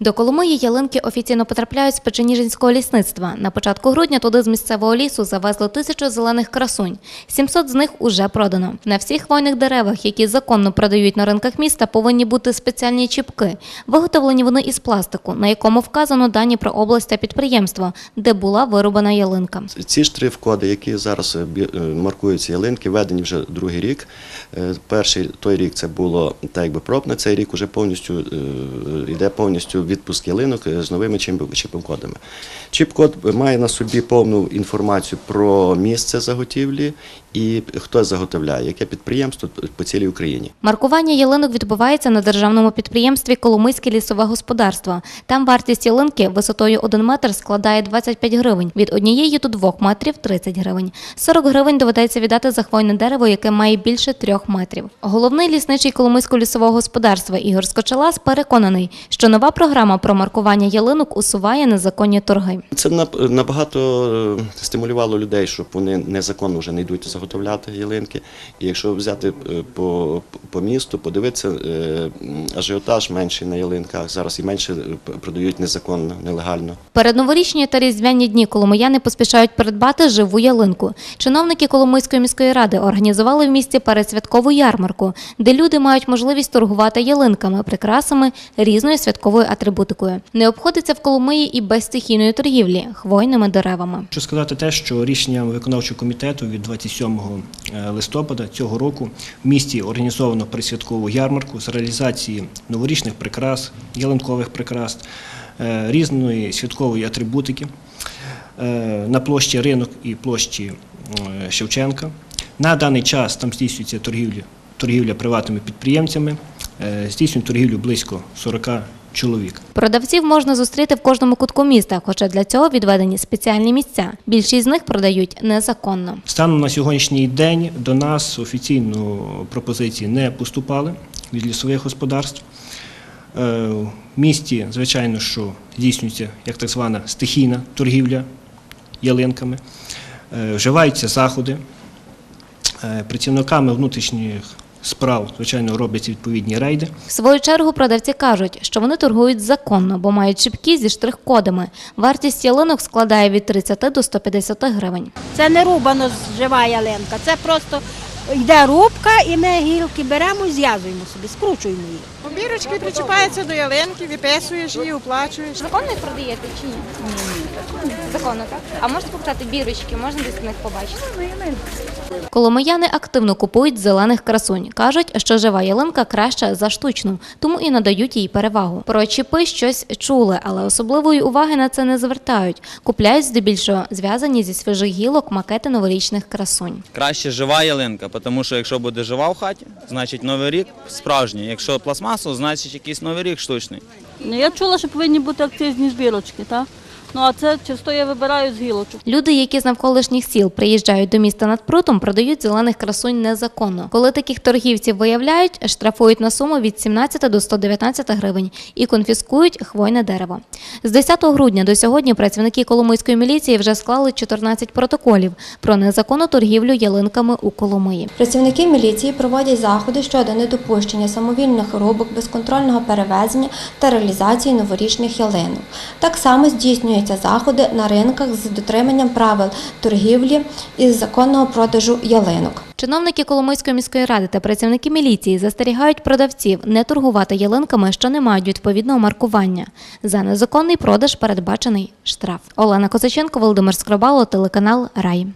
До Коломиї ялинки офіційно потрапляють з Печеніжинського лісництва. На початку грудня туди з місцевого лісу завезли тисячу зелених красунь. 700 з них уже продано. На всіх хвойних деревах, які законно продають на ринках міста, повинні бути спеціальні чіпки. Виготовлені вони із пластику, на якому вказано дані про область та підприємство, де була вирубана ялинка. Ці штрих-коди, які зараз е, е, маркуються ялинки, введені вже другий рік. Е, Перший той рік це було так якби проб, на цей рік уже повністю йде повністю відпуск ялинок е, з новими чіп- чіп-кодами. Чіп-код має на собі повну інформацію про місце заготівлі і хто заготовляє, яке підприємство по цілій Україні. Маркування ялинок відбувається на державному підприємстві Коломийське лісове господарство. Там вартість ялинки висотою 1 метр складає 25 гривень, від однієї до 2 метрів 30 гривень. 40 гривень доведеться віддати за хвойне дерево, яке має більше 3 метрів. Головний лісничий Коломийського лісового господарства Ігор Скочелас переконаний, що нова програма про маркування ялинок усуває незаконні торги. Це набагато е, стимулювало людей, щоб вони незаконно вже не йдуть заготовляти ялинки. І якщо взяти е, по, по місту, подивитися, е, ажіотаж менший на ялинках. Зараз і менше продають незаконно, нелегально. Перед новорічні та різдвяні дні коломияни поспішають придбати живу ялинку. Чиновники Коломийської міської ради організували в місті передсвяткову ярмарку, де люди мають можливість торгувати ялинками, прикрасами, різною святковою атрибутикою. Не обходиться в Коломиї і без стихійної торгівлі хвойними деревами. Хочу сказати те, що рішенням виконавчого комітету від 27 е, листопада цього року в місті організовано пересвяткову ярмарку з реалізації новорічних прикрас, ялинкових прикрас, е, різної святкової атрибутики е, на площі ринок і площі Шевченка. На даний час там здійснюється торгівля, торгівля приватними підприємцями, здійснюють торгівлю близько 40 чоловік. Продавців можна зустріти в кожному кутку міста, хоча для цього відведені спеціальні місця. Більшість з них продають незаконно. Станом на сьогоднішній день до нас офіційно пропозиції не поступали від лісових господарств. Е, В місті, звичайно, що здійснюється як так звана стихійна торгівля ялинками, Е, вживаються заходи. Е, Працівниками внутрішніх справ, звичайно, робляться відповідні рейди. В свою чергу продавці кажуть, що вони торгують законно, бо мають чіпки зі штрих-кодами. Вартість ялинок складає від 30 до 150 гривень. Це не рубано жива ялинка, це просто йде рубка і ми гілки беремо і зв'язуємо собі, скручуємо її. Бірочки причіпаються до ялинки, виписуєш її, оплачуєш. Законно їх продаєте чи ні? Ні. Законно, так? А можете показати бірочки, можна десь них побачити? Коломияни активно купують зелених красунь. Кажуть, що жива ялинка краща за штучну, тому і надають їй перевагу. Про чіпи щось чули, але особливої уваги на це не звертають. Купляють здебільшого зв'язані зі свіжих гілок макети новорічних красунь. Краще жива ялинка, тому що якщо буде жива в хаті, значить новий рік справжній. Якщо пластмасу, значить якийсь новий рік штучний. Ну, я чула, що повинні бути акцизні збірочки, так? Ну а це часто я вибираю з гілочок. Люди, які з навколишніх сіл приїжджають до міста над прутом, продають зелених красунь незаконно. Коли таких торгівців виявляють, штрафують на суму від 17 до 119 гривень і конфіскують хвойне дерево. З 10 грудня до сьогодні працівники Коломийської міліції вже склали 14 протоколів про незаконну торгівлю ялинками у Коломиї. Працівники міліції проводять заходи щодо недопущення самовільних рубок, безконтрольного перевезення та реалізації новорічних ялинок. Так само здійснюються заходи на ринках з дотриманням правил торгівлі і законного продажу ялинок. Чиновники Коломийської міської ради та працівники міліції застерігають продавців не торгувати ялинками, що не мають відповідного маркування. За незаконний продаж передбачений штраф. Олена Козаченко, Володимир Скробало, телеканал Рай.